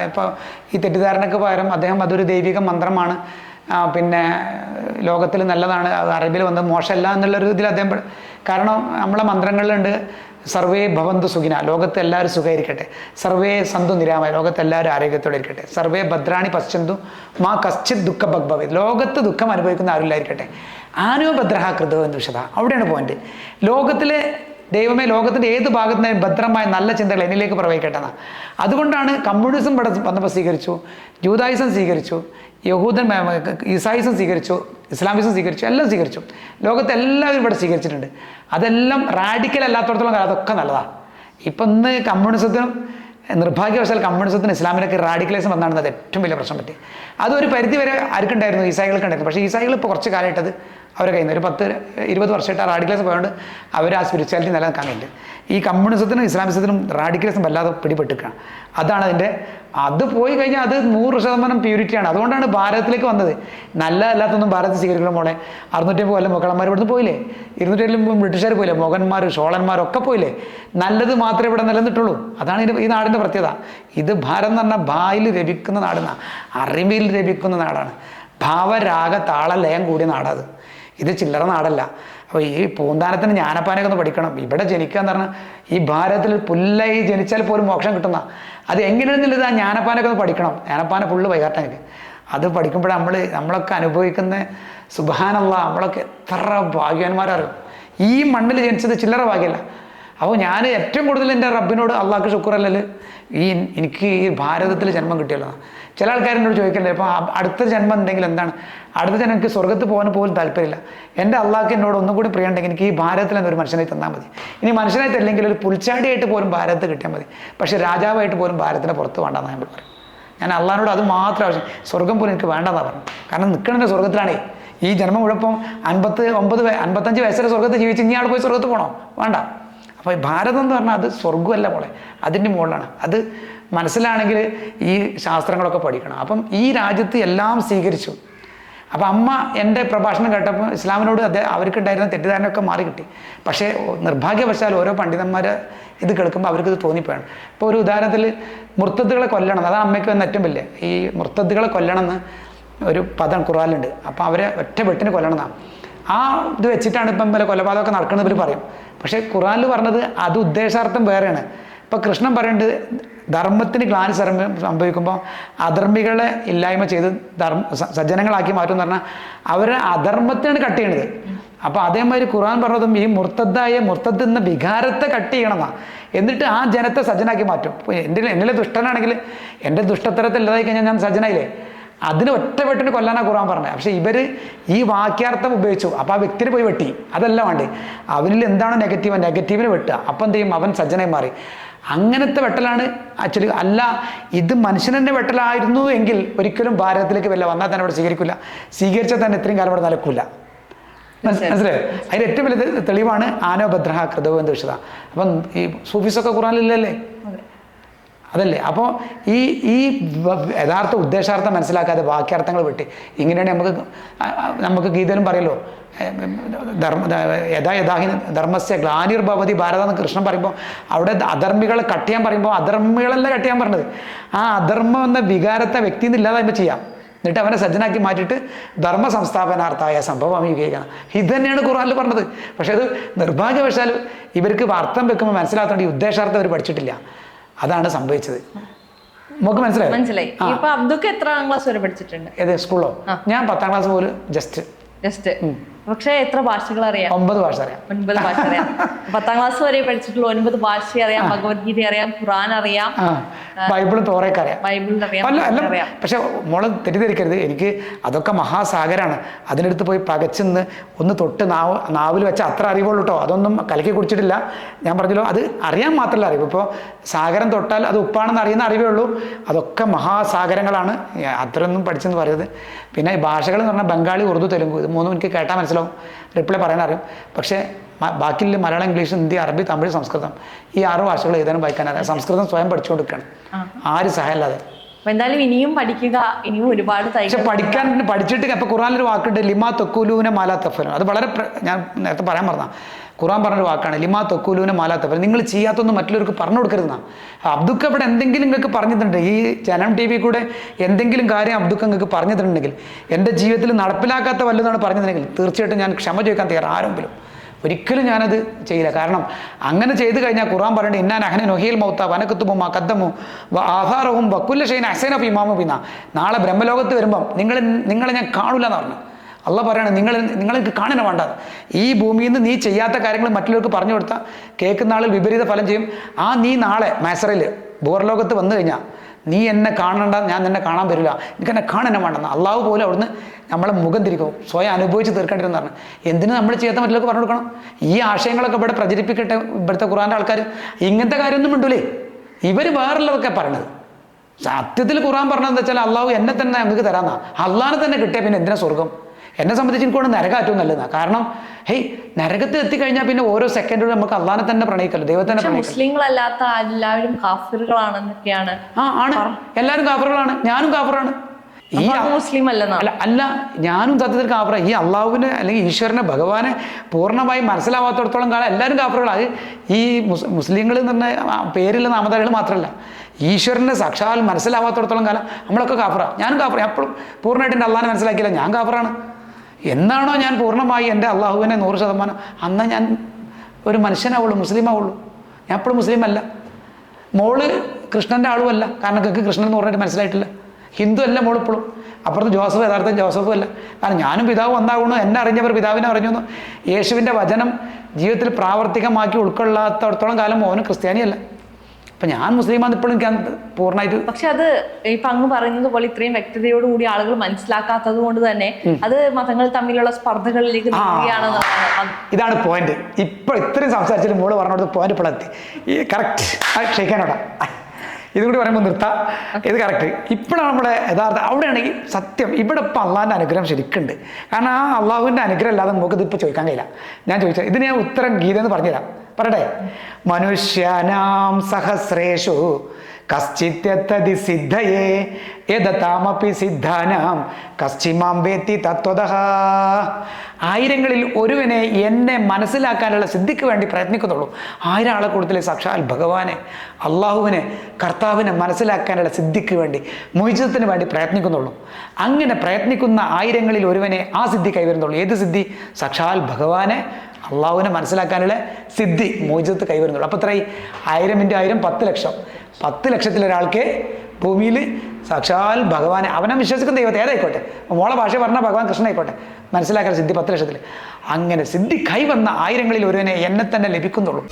Speaker 1: ഇപ്പോൾ ഈ തെറ്റിദ്ധാരണക്ക് പകരം അദ്ദേഹം അതൊരു ദൈവിക മന്ത്രമാണ്. പിന്നെ ലോകത്തിൽ നല്ലതാണ്. അറബിയിൽ വന്നത് മോശമല്ല എന്നുള്ളൊരു ഇതിൽ അദ്ദേഹം കാരണം നമ്മളെ മന്ത്രങ്ങളിലുണ്ട് സർവേ ഭവന്തു സുഖിന ലോകത്ത് എല്ലാവരും സുഖമായിരിക്കട്ടെ സർവേ സന്തു നിരാമയ ലോകത്ത് എല്ലാവരും ആരോഗ്യത്തോടെ ഇരിക്കട്ടെ. സർവേ ഭദ്രാണി പശ്ചന്തു മാ കശ്ചിത് ദുഃഖ ഭഗ്ഭവേ ലോകത്ത് ദുഃഖം അനുഭവിക്കുന്ന ആരുമില്ലായിരിക്കട്ടെ ആനോ ഭദ്രഹ കൃതോ എന്ന് വിശദ അവിടെയാണ് പോയിന്റ് ലോകത്തിലെ ദൈവമേ ലോകത്തിന്റെ ഏത് ഭാഗത്ത് ഭദ്രമായ നല്ല ചിന്തകൾ എന്നിലേക്ക് പ്രവഹിക്കട്ടെ അതുകൊണ്ടാണ് കമ്മ്യൂണിസം വന്നപ്പോൾ സ്വീകരിച്ചു ജൂതായുസം സ്വീകരിച്ചു യഹൂദൻ ഇസായിസം സ്വീകരിച്ചു ഇസ്ലാമിസം സ്വീകരിച്ചു എല്ലാം സ്വീകരിച്ചു. ലോകത്തെ എല്ലാവരും ഇവിടെ സ്വീകരിച്ചിട്ടുണ്ട്. അതെല്ലാം റാഡിക്കൽ അല്ലാത്തടത്തോളം കാലം അതൊക്കെ നല്ലതാണ് ഇപ്പം ഇന്ന് കമ്മ്യൂണിസത്തിനും നിർഭാഗ്യവശാൽ കമ്മ്യൂണിസത്തിന് ഇസ്ലാമിനൊക്കെ റാഡിക്കലൈസം വന്നാണ് അത് ഏറ്റവും വലിയ പ്രശ്നം പറ്റി. അതൊരു പരിധി വരെ ആർക്കുണ്ടായിരുന്നു? ഈസായികൾക്ക് ഉണ്ടായിരുന്നു പക്ഷേ ഈസായികൾ ഇപ്പോൾ കുറച്ച് കാലമായിട്ടത് അവരെ കയ്യിൽ നിന്ന്. ഒരു പത്ത് ഇരുപത് വർഷമായിട്ട് ആ റാഡിക്കലൈസം പോയതുകൊണ്ട് അവർ ആ സ്പിരിച്വാലിറ്റി നിലനിൽക്കാൻ കഴിഞ്ഞു ഈ കമ്മ്യൂണിസത്തിനും ഇസ്ലാമിസത്തിനും റാഡിക്കലിസം വല്ലാതെ പിടിപെട്ടിരിക്കുകയാണ്. അതാണ് അതിന്റെ അത് പോയി കഴിഞ്ഞാൽ അത് നൂറ് ശതമാനം പ്യൂരിറ്റിയാണ് അതുകൊണ്ടാണ് ഭാരതത്തിലേക്ക് വന്നത്. നല്ല അല്ലാത്തൊന്നും ഭാരതത്തിൽ സ്വീകരിക്കണം മോളെ. അറുന്നൂറ്റി കൊല്ലം മുകളന്മാർ ഇവിടുന്ന് പോയില്ലേ? ഇരുന്നൂറ്റി ബ്രിട്ടീഷുകാർ പോയില്ലേ? മുഗന്മാർ ഷോളന്മാരൊക്കെ പോയില്ലേ? നല്ലത് മാത്രമേ ഇവിടെ നിലനിന്നിട്ടുള്ളൂ. അതാണ് ഇതിന്റെ ഈ നാടിന്റെ പ്രത്യേകത. ഇത് ഭാരം എന്ന് പറഞ്ഞാൽ ഭായിൽ ലഭിക്കുന്ന നാടെന്നാണ് അറിവിൽ ലഭിക്കുന്ന നാടാണ്. ഭാവരാഗ താള ലയം കൂടിയ നാടത് ഇത് ചില്ലറ നാടല്ല. അപ്പോൾ ഈ പൂന്താനത്തിന് ജ്ഞാനപ്പാനൊക്കെ ഒന്ന് പഠിക്കണം. ഇവിടെ ജനിക്കുക എന്ന് പറഞ്ഞാൽ ഈ ഭാരതത്തിൽ പുല്ലായി ജനിച്ചാൽ പോലും മോക്ഷം കിട്ടുന്ന. അത് എങ്ങനെയാണെന്നുള്ളത് ആ ജ്ഞാനപ്പാനൊക്കെ ഒന്ന് പഠിക്കണം. ജ്ഞാനപ്പാന ഫുള്ള് വൈകാട്ടെ എനിക്ക്. അത് പഠിക്കുമ്പോൾ നമ്മൾ നമ്മളൊക്കെ അനുഭവിക്കുന്ന സുബാനല്ല നമ്മളൊക്കെ എത്ര ഭാഗ്യവാന്മാരറിയും? ഈ മണ്ണിൽ ജനിച്ചത് ചില്ലറ ഭാഗ്യമല്ല അപ്പോൾ ഞാൻ ഏറ്റവും കൂടുതൽ എന്റെ റബ്ബിനോട് അള്ളാഹ്ക്ക് ശുക്രല്ലല്. ഈ എനിക്ക് ഈ ഭാരതത്തിൽ ജന്മം കിട്ടിയല്ലോ. ചില ആൾക്കാരെന്നോട് ചോദിക്കണ്ടേ അപ്പോൾ അടുത്ത ജന്മം എന്തെങ്കിലും എന്താണ്? അടുത്ത ജന്മം എനിക്ക് സ്വർഗത്ത് പോകാൻ പോലും താല്പര്യമില്ല. എന്റെ അള്ളാഹ്ക്ക് എന്നോട് ഒന്നും കൂടി പ്രിയമുണ്ടെങ്കിൽ എനിക്ക് ഈ ഭാരതത്തിൽ എന്നൊരു മനുഷ്യനായി തന്നാൽ മതി. ഇനി മനുഷ്യനായിട്ട് അല്ലെങ്കിൽ ഒരു പുൽച്ചാടിയായിട്ട് പോലും ഭാരതത്തിൽ കിട്ടിയാൽ മതി. പക്ഷേ രാജാവായിട്ട് പോലും ഭാരതത്തിന് പുറത്ത് വേണ്ടെന്ന് ഞാൻ പറയും ഞാൻ അള്ളാഹിനോട് അത് മാത്രം ആവശ്യം സ്വർഗം പോലും എനിക്ക് വേണ്ടെന്നാണ് പറഞ്ഞു കാരണം നിൽക്കണേ സ്വർഗത്തിലാണേ ഈ ജന്മം കുഴപ്പം അൻപത്ത് ഒമ്പത് അൻപത്തഞ്ച് വയസ്സിലെ സ്വർഗത്ത് ജീവിച്ച് ഇനി ആൾ പോയി സ്വർഗത്ത് പോകണോ വേണ്ട. അപ്പോൾ ഭാരതം എന്ന് പറഞ്ഞാൽ അത് സ്വർഗമല്ല മോളെ. അതിന്റെ മുകളിലാണ്. അത് മനസ്സിലാണെങ്കിൽ ഈ ശാസ്ത്രങ്ങളൊക്കെ പഠിക്കണം. അപ്പം ഈ രാജ്യത്ത് എല്ലാം സ്വീകരിച്ചു. അപ്പം അമ്മ എന്റെ പ്രഭാഷണം കേട്ടപ്പോൾ ഇസ്ലാമിനോട് അദ്ദേഹം അവർക്കുണ്ടായിരുന്ന തെറ്റിദ്ധാരണയൊക്കെ മാറി കിട്ടി പക്ഷേ നിർഭാഗ്യവശാൽ ഓരോ പണ്ഡിതന്മാർ ഇത് കേൾക്കുമ്പോൾ അവർക്ക് തോന്നിപ്പോയാണ്. ഇപ്പോൾ ഒരു ഉദാഹരണത്തിൽ മുർത്തത്തുകളെ കൊല്ലണം അതാണ് അമ്മയ്ക്ക് വന്ന ഏറ്റവും വലിയ. ഈ മുർത്തത്തുകളെ കൊല്ലണം എന്ന് ഒരു പദം ഖുറാനിലുണ്ട് അപ്പോൾ അവരെ ഒറ്റ വെട്ടിന് കൊല്ലണം എന്നാണ് ആ ഇത് വെച്ചിട്ടാണ് ഇപ്പം വല്ല കൊലപാതകമൊക്കെ നടക്കുന്നത് ഇവർ പറയും. പക്ഷേ ഖുറാനിൽ പറഞ്ഞത് അത് ഉദ്ദേശാർത്ഥം വേറെയാണ്. ഇപ്പം കൃഷ്ണൻ പറയുന്നത് ധർമ്മത്തിന് ഗ്ലാനി സംഭവിക്കുമ്പോൾ അധർമ്മികളെ ഇല്ലായ്മ ചെയ്ത് ധർമ്മ സജ്ജനങ്ങളാക്കി മാറ്റും എന്ന് പറഞ്ഞാൽ അവരെ അധർമ്മത്തിനാണ് കട്ട് ചെയ്യണത്. അപ്പോൾ അതേമാതിരി ഖുർആൻ പറഞ്ഞതും ഈ മുർത്തദ്ദായ മുർത്തദ് എന്ന വികാരത്തെ കട്ട് ചെയ്യണമെന്നാണ് എന്നിട്ട് ആ ജനത്തെ സജ്ജനാക്കി മാറ്റും. എന്റെ എന്നിലെ ദുഷ്ടനാണെങ്കിൽ എന്റെ ദുഷ്ടത്തരത്തിൽ ഇല്ലാതായി കഴിഞ്ഞാൽ ഞാൻ സജ്ജനായില്ലേ? അതിന് ഒറ്റ വെട്ടിന് കൊല്ലാനാണ് ഖുർആൻ പറഞ്ഞത്. പക്ഷേ ഇവർ ഈ വാക്യാർത്ഥം ഉപയോഗിച്ചു. അപ്പോൾ ആ വ്യക്തിനെ പോയി വെട്ടി. അതല്ല വേണ്ടേ? അവനിൽ എന്താണോ നെഗറ്റീവ്? നെഗറ്റീവിനെ വെട്ടുക. അപ്പം എന്ത് ചെയ്യും? അവൻ സജ്ജനായി മാറി. അങ്ങനത്തെ വെട്ടലാണ് ആക്ച്വലി അല്ല ഇത് മനുഷ്യനെ വെട്ടലായിരുന്നു എങ്കിൽ ഒരിക്കലും ഭാരതത്തിലേക്ക് വല്ല വന്നാൽ തന്നെ അവിടെ സ്വീകരിക്കില്ല സ്വീകരിച്ചാൽ തന്നെ ഇത്രയും കാലം അവിടെ നിലക്കില്ല മനസ്സിലായോ? അതിൽ ഏറ്റവും വലിയ തെളിവാണ് ആനോഭദ്രഹ കൃതവ് എന്ന് വിശദ അപ്പം ഈ സൂഫീസൊക്കെ ഖുറാനില്ലല്ലേ അതല്ലേ. അപ്പോൾ ഈ ഈ യഥാർത്ഥ ഉദ്ദേശാർത്ഥം മനസ്സിലാക്കാതെ വാക്യാർത്ഥങ്ങൾ വിട്ട്. ഇങ്ങനെയാണ് നമുക്ക് നമുക്ക് ഗീതയിലും പറയല്ലോ ധർമ്മ യഥാ യഥാഹി ധർമ്മസ്യ ഗ്ലാനിർഭവതി ഭാരത എന്ന് കൃഷ്ണൻ പറയുമ്പോൾ അവിടെ അധർമ്മികളെ കട്ട് ചെയ്യാൻ പറയുമ്പോൾ അധർമ്മികളല്ല കട്ട് ചെയ്യാൻ പറഞ്ഞത്? ആ അധർമ്മം എന്ന വികാരത്തെ വ്യക്തിയിൽ നിന്ന് ഇല്ലാതാകുമ്പോൾ ചെയ്യാം. എന്നിട്ട് അവനെ സജ്ജനാക്കി മാറ്റിയിട്ട് ധർമ്മ സംസ്ഥാപനാർത്ഥായ സംഭവം ഉപയോഗിക്കണം ഇത് തന്നെയാണ് ഖുർആാനിൽ പറഞ്ഞത്. പക്ഷേ അത് നിർഭാഗ്യവശാൽ ഇവർക്ക് അർത്ഥം വെക്കുമ്പോൾ മനസ്സിലാത്തോണ്ട് ഈ ഉദ്ദേശാർത്ഥം അവർ പഠിച്ചിട്ടില്ല. അതാണ് സംഭവിച്ചത്. നമുക്ക് മനസ്സിലായി?
Speaker 2: മനസ്സിലായി. അബ്ദുക്ക് എത്രാം ക്ലാസ് വരെ പഠിച്ചിട്ടുണ്ട്?
Speaker 1: ഏത് സ്കൂളോ ഞാൻ പത്താം ക്ലാസ് പോലും ജസ്റ്റ്.
Speaker 2: ജസ്റ്റ്. പക്ഷെ എത്ര ഭാഷകൾ അറിയാം?
Speaker 1: ഒമ്പത് ഭാഷ അറിയാം.
Speaker 2: ഒൻപത് ഭാഷ അറിയാം. പത്താം ക്ലാസ് വരെ പഠിച്ചിട്ടുള്ള ഒൻപത് ഭാഷ അറിയാം ഭഗവത്ഗീത അറിയാം ഖുറാൻ അറിയാം
Speaker 1: ബൈബിൾ തോറയൊക്കെ അറിയാം.
Speaker 2: ബൈബിൾ അറിയാം
Speaker 1: പക്ഷെ മോളെ തെറ്റിദ്ധരിക്കരുത്. എനിക്ക് അതൊക്കെ മഹാസാഗരാണ്. അതിനടുത്ത് പോയി പകച്ചെന്ന് ഒന്ന് തൊട്ട് നാവ് നാവിൽ വെച്ച അത്ര അറിവുള്ളൂ കേട്ടോ അതൊന്നും കലക്കി കുടിച്ചിട്ടില്ല. ഞാൻ പറഞ്ഞല്ലോ അത് അറിയാൻ മാത്രമല്ല അറിവ്. ഇപ്പോൾ സാഗരം തൊട്ടാൽ അത് ഉപ്പാണെന്ന് അറിയുന്ന അറിവേ ഉള്ളൂ. അതൊക്കെ മഹാസാഗരങ്ങളാണ്. അത്രയൊന്നും പഠിച്ചെന്ന് പറയുന്നത് പിന്നെ ഈ ഭാഷകൾ എന്ന് പറഞ്ഞാൽ ബംഗാളി ഉറുദു തെലുങ്ക് ഇത് മൂന്നും എനിക്ക് കേട്ടാൽ മനസ്സിലാവും റിപ്ലൈ പറയാൻ അറിയും. പക്ഷേ ബാക്കിയുള്ള മലയാളം ഇംഗ്ലീഷ് ഹിന്ദി അറബി തമിഴ് സംസ്കൃതം ഈ ആറ് ഭാഷകൾ എഴുതാനും വായിക്കാൻ അറിയാം. സംസ്കൃതം സ്വയം പഠിച്ചുകൊണ്ടിരിക്കുകയാണ്. ആര് സഹായമില്ലാതെ.
Speaker 2: അപ്പൊ എന്തായാലും ഇനിയും പഠിക്കുക ഇനിയും ഒരുപാട്
Speaker 1: പക്ഷെ പഠിക്കാൻ പഠിച്ചിട്ട് ഇപ്പൊ ഖുറാനിലൊരു വാക്കുണ്ട് ലിമാ തൊക്കുലൂന മാലാ തഫലും അത് വളരെ ഞാൻ നേരത്തെ പറയാൻ പറഞ്ഞ ഖുറാൻ പറഞ്ഞൊരു വാക്കാണ് ലിമാ തൊക്കുലൂന മാലാ തഫലും നിങ്ങൾ ചെയ്യാത്തൊന്നും മറ്റുള്ളവർക്ക് പറഞ്ഞു കൊടുക്കരുതെന്നാ. അബ്ദുക്ക് ഇവിടെ എന്തെങ്കിലും നിങ്ങൾക്ക് പറഞ്ഞിട്ടുണ്ട് ഈ ജനം ടി വി കൂടെ എന്തെങ്കിലും കാര്യം അബ്ദുക്ക് നിങ്ങൾക്ക് പറഞ്ഞിട്ടുണ്ടെങ്കിൽ എന്റെ ജീവിതത്തിൽ നടപ്പിലാക്കാത്ത വല്ലതാണ് പറഞ്ഞിട്ടുണ്ടെങ്കിൽ തീർച്ചയായിട്ടും ഞാൻ ക്ഷമ ചോദിക്കാൻ തയ്യാറ് ആരെങ്കിലും. ഒരിക്കലും ഞാനത് ചെയ്യില്ല. കാരണം അങ്ങനെ ചെയ്തു കഴിഞ്ഞാൽ ഖുറാൻ പറയേണ്ടത് ഇന്നാൻ അഹന നൊഹീൽ മൗത്ത വനക്കത്തുബും കദ്ദമു ആഹാറവും വക്കുല്ല ഷൈൻ അസൈനഫ് ഇമാമു പിന്ന നാളെ ബ്രഹ്മലോകത്ത് വരുമ്പം നിങ്ങൾ നിങ്ങളെ ഞാൻ കാണില്ല എന്ന് പറഞ്ഞു. അള്ള പറയാണ് നിങ്ങൾ നിങ്ങൾക്ക് കാണുന്ന വേണ്ട. ഈ ഭൂമിയിൽ നിന്ന് നീ ചെയ്യാത്ത കാര്യങ്ങൾ മറ്റുള്ളവർക്ക് പറഞ്ഞു കൊടുത്താൽ കേൾക്കുന്ന ആളിൽ വിപരീത ഫലം ചെയ്യും. ആ നീ നാളെ മാസറിൽ ബോർലോകത്ത് വന്നു കഴിഞ്ഞാൽ നീ എന്നെ കാണണ്ട ഞാൻ നിന്നെ കാണാൻ വരില്ല. എനിക്ക് എന്നെ കാണാൻ വേണ്ടെന്ന്. അള്ളാഹു പോലും അവിടുന്ന് നമ്മളെ മുഖം തിരിക്കും. സ്വയം അനുഭവിച്ച് തീർക്കേണ്ടിരുന്ന പറഞ്ഞു. എന്തിനു നമ്മൾ ചെയ്യാത്ത മറ്റുള്ളവർക്ക് പറഞ്ഞു കൊടുക്കണം? ഈ ആശയങ്ങളൊക്കെ ഇവിടെ പ്രചരിപ്പിക്കട്ടെ ഇവിടുത്തെ ഖുറാന്റെ ആൾക്കാർ ഇങ്ങനത്തെ കാര്യമൊന്നും ഉണ്ടല്ലേ ഇവർ വേറുള്ളതൊക്കെ പറയണത്. സത്യത്തിൽ ഖുറാൻ പറഞ്ഞതെന്ന് വെച്ചാൽ അള്ളാഹു എന്നെ തന്നെ നമുക്ക് തരാന്നാ. അള്ളാഹിനെ തന്നെ കിട്ടിയ പിന്നെ എന്തിനാ സ്വർഗം എന്നെ സംബന്ധിച്ച് എനിക്ക് കൊണ്ട് നരകം ഏറ്റവും നല്ലതാണ് കാരണം ഹേയ് നരകത്തിൽ എത്തിക്കഴിഞ്ഞാൽ പിന്നെ ഓരോ സെക്കൻഡിലും നമുക്ക് അള്ളാനെ തന്നെ പ്രണയിക്കല്ലോ ദൈവത്തെ
Speaker 2: മുസ്ലിങ്ങളല്ലാത്ത എല്ലാവരും കാഫിറുകളാണെന്നൊക്കെയാണ്.
Speaker 1: ആ ആണ്. എല്ലാവരും കാഫറുകളാണ്. ഞാനും കാഫറാണ്. ഈ
Speaker 2: മുസ്ലിം
Speaker 1: അല്ല അല്ല ഞാനും സത്യത്തിൽ കാഫറ. ഈ അള്ളാഹുവിനെ അല്ലെങ്കിൽ ഈശ്വരനെ ഭഗവാനെ പൂർണമായി മനസ്സിലാവാത്തടത്തോളം കാലം എല്ലാവരും കാഫറുകളാണ് ഈ മുസ് മുസ്ലിങ്ങൾ എന്ന് പറഞ്ഞ പേരില്ല പേരിലെ നാമധാരികൾ മാത്രമല്ല. ഈശ്വരനെ സാക്ഷാൽ മനസ്സിലാവാത്തടത്തോളം കാലം നമ്മളൊക്കെ കാഫറ. ഞാനും കാഫറ. എപ്പോഴും പൂർണമായിട്ട് എന്റെ അള്ളാഹിനെ മനസ്സിലാക്കിയില്ല. ഞാൻ കാഫറാണ്. എന്നാണോ ഞാൻ പൂർണമായി എന്റെ അള്ളാഹുവിനെ നൂറ് ശതമാനം. അന്ന് ഞാൻ ഒരു മനുഷ്യനാവുള്ളൂ മുസ്ലിമാവുള്ളൂ ഞാൻ എപ്പോഴും മുസ്ലിം അല്ല മോൾ കൃഷ്ണന്റെ ആളുമല്ല. കാരണം കക്ക് കൃഷ്ണൻ എന്ന് പറഞ്ഞിട്ട് മനസ്സിലായിട്ടില്ല. ഹിന്ദു അല്ല മോൾ ഇപ്പോഴും. അപ്പുറത്ത് ജോസഫ് യഥാർത്ഥ ജോസഫും അല്ല. കാരണം ഞാനും പിതാവ് ഒന്നാകണു എന്നെ അറിഞ്ഞവർ പിതാവിനെ അറിഞ്ഞു യേശുവിന്റെ വചനം ജീവിതത്തിൽ പ്രാവർത്തികമാക്കി ഉൾക്കൊള്ളാത്തടത്തോളം കാലം മോനും ക്രിസ്ത്യാനിയല്ല. അപ്പം ഞാൻ മുസ്ലിമാന്ന് ഇപ്പോഴും എനിക്ക് പൂർണമായിട്ട്
Speaker 2: പക്ഷെ അത് ഇപ്പൊ അങ്ങ് പറയുന്നത് പോലെ ഇത്രയും വ്യക്തതയോട് കൂടി ആളുകൾ മനസ്സിലാക്കാത്തത് കൊണ്ട് തന്നെ അത് മതങ്ങൾ തമ്മിലുള്ള സ്പർദ്ധകളിലേക്ക്
Speaker 1: ഇതാണ് പോയിന്റ് ഇപ്പോൾ ഇത്രയും സംസാരിച്ചിട്ട് മോൾ പറഞ്ഞോടത്ത് പോയിന്റ് ഇപ്പോൾ എത്തി. കറക്റ്റ് ക്ഷയിക്കാനോടാ ഇതും കൂടി പറയുമ്പോൾ നിർത്താം. ഇത് കറക്റ്റ് ഇപ്പോഴാണ് നമ്മുടെ യഥാർത്ഥ അവിടെയാണെങ്കിൽ സത്യം ഇവിടെ ഇപ്പം അള്ളാഹിന്റെ അനുഗ്രഹം ശരിക്കുണ്ട്. കാരണം ആ അള്ളാഹുവിന്റെ അനുഗ്രഹം അല്ലാതെ നമുക്ക് ഇതിപ്പോൾ ചോദിക്കാൻ കഴിയില്ല. ഞാൻ ചോദിച്ചത് ഇതിന് ഞാൻ ഉത്തരം ഗീത എന്ന് പറഞ്ഞുതരാം. പറയട്ടെ? മനുഷ്യനാം സഹസ്രേഷു കശ്ചിത്യത്തതി സിദ്ധയേ യഥതാമപി സിദ്ധാനാം. കശ്ചിമാം വേത്തി തത്വത ആയിരങ്ങളിൽ ഒരുവനെ എന്നെ മനസ്സിലാക്കാനുള്ള സിദ്ധിക്ക് വേണ്ടി പ്രയത്നിക്കുന്നുള്ളൂ. ആയിരം ആളെ കൂടുതൽ സാക്ഷാൽ ഭഗവാനെ അള്ളാഹുവിനെ കർത്താവിനെ മനസ്സിലാക്കാനുള്ള സിദ്ധിക്ക് വേണ്ടി മൊയ്ജത്തിന് വേണ്ടി പ്രയത്നിക്കുന്നുള്ളൂ. അങ്ങനെ പ്രയത്നിക്കുന്ന ആയിരങ്ങളിൽ ഒരുവനെ ആ സിദ്ധി കൈവരുന്നുള്ളൂ. ഏത് സിദ്ധി? സാക്ഷാൽ ഭഗവാനെ അള്ളാഹുവിനെ മനസ്സിലാക്കാനുള്ള സിദ്ധി മോചിതത്ത് കൈവരുന്നുള്ളൂ. അപ്പോൾ ഇത്രയും ആയിരം ഇന്റു ആയിരം പത്ത് ലക്ഷം. പത്ത് ലക്ഷത്തിൽ ഒരാൾക്ക് ഭൂമിയിൽ സാക്ഷാൽ ഭഗവാനെ അവനെ വിശ്വസിക്കുന്ന ദൈവത്തെ ഏതായിക്കോട്ടെ? മോളെ ഭാഷ പറഞ്ഞാൽ ഭഗവാൻ കൃഷ്ണനായിക്കോട്ടെ? മനസ്സിലാക്കാൻ സിദ്ധി പത്ത് ലക്ഷത്തിൽ അങ്ങനെ സിദ്ധി കൈവന്ന ആയിരങ്ങളിൽ ഒരുവനെ എന്നെ തന്നെ ലഭിക്കുന്നുള്ളൂ.